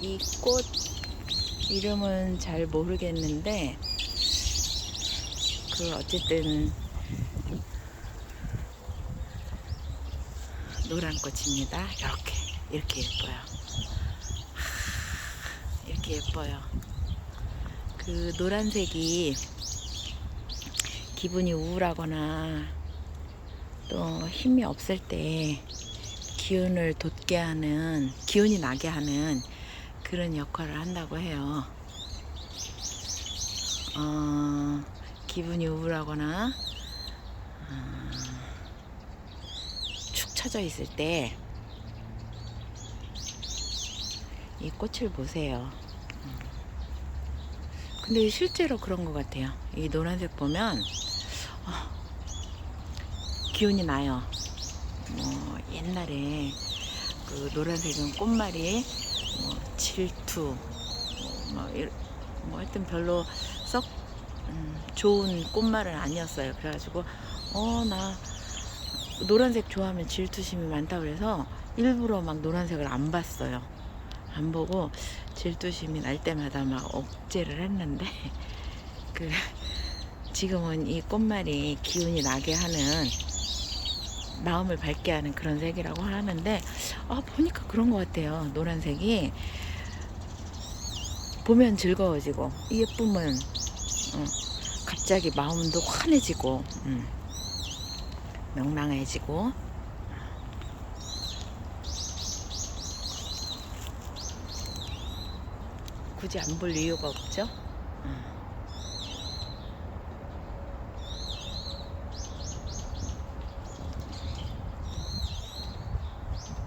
이 꽃 이름은 잘 모르겠는데 그 어쨌든 노란 꽃입니다. 이렇게 이렇게 예뻐요. 하, 이렇게 예뻐요. 그 노란색이 기분이 우울하거나 또 힘이 없을 때 기운을 돋게 하는 기운이 나게 하는 그런 역할을 한다고 해요. 어, 기분이 우울하거나 어, 축 처져 있을 때 이 꽃을 보세요. 음. 근데 실제로 그런 것 같아요. 이 노란색 보면 어, 기운이 나요. 뭐 옛날에 그 노란색은 꽃말이 뭐 질투 뭐, 이- 뭐 하여튼 별로 썩 음, 좋은 꽃말은 아니었어요. 그래가지고 어 나 노란색 좋아하면 질투심이 많다 그래서 일부러 막 노란색을 안 봤어요. 안 보고 질투심이 날 때마다 막 억제를 했는데 그 지금은 이 꽃말이 기운이 나게 하는 마음을 밝게 하는 그런 색이라고 하는데 아 보니까 그런 것 같아요 노란색이 보면 즐거워지고 이 예쁨은 어, 갑자기 마음도 환해지고 음, 명랑해지고 굳이 안 볼 이유가 없죠 음.